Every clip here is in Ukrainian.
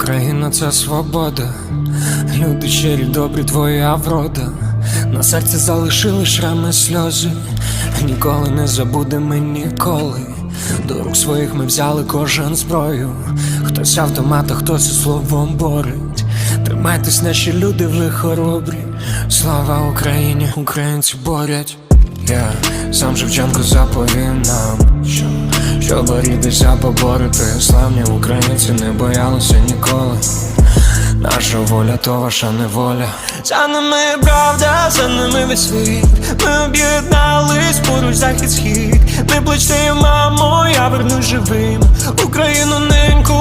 Україна це свобода, люди щирі, добрі, твоя врода. На серці залишили шрами сльози, ніколи не забудемо ніколи. До рук своїх ми взяли кожен зброю. Хтось автомата, хтось словом борить. Тримайтесь, наші люди, ви хоробрі. Слава Україні, українці борять. Я сам Шевченко заповів нам, що, рідися поборити. Славні українці не боялися ніколи. Наша воля, то ваша неволя. За нами правда, за нами весь світ. Ми об'єднались поруч захід схід. Не плечте, мамо, я вернусь живим. Україну неньку,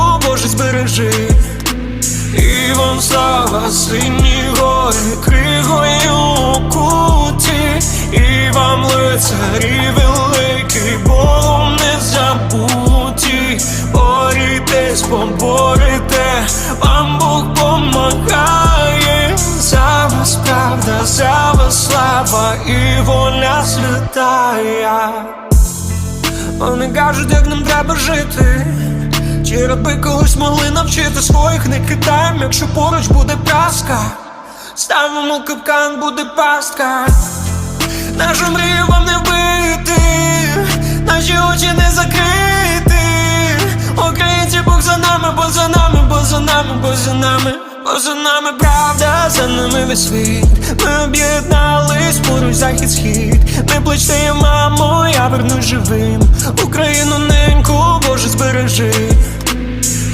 поборете, вам Бог помагає, за вас правда, за вас слава і воля святая. Вони кажуть, як нам треба жити. Чи раби колись могли навчити своїх не кидаєм, якщо поруч буде праска, ставимо капкан, буде пастка. Нашу мрію вам не вбити, наші очі не закрити. Нами, бо за нами, бо за нами, бо за нами, бо за нами правда, за нами весь світ. Ми об'єднались поруч захід схід. Ми плечте, мамо, я вернусь живим. Україну неньку, Боже, збережи.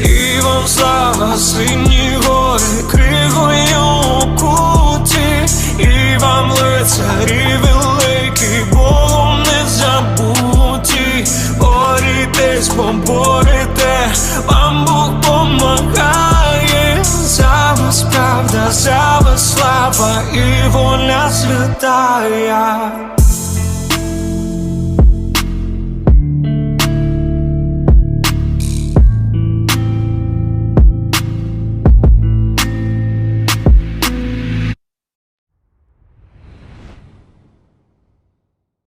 І вам слава, сині гори, кригою куті, і вам лицарі великі, Богом не забуті, борітесь, поборете, правда, за вас слава і воля святая.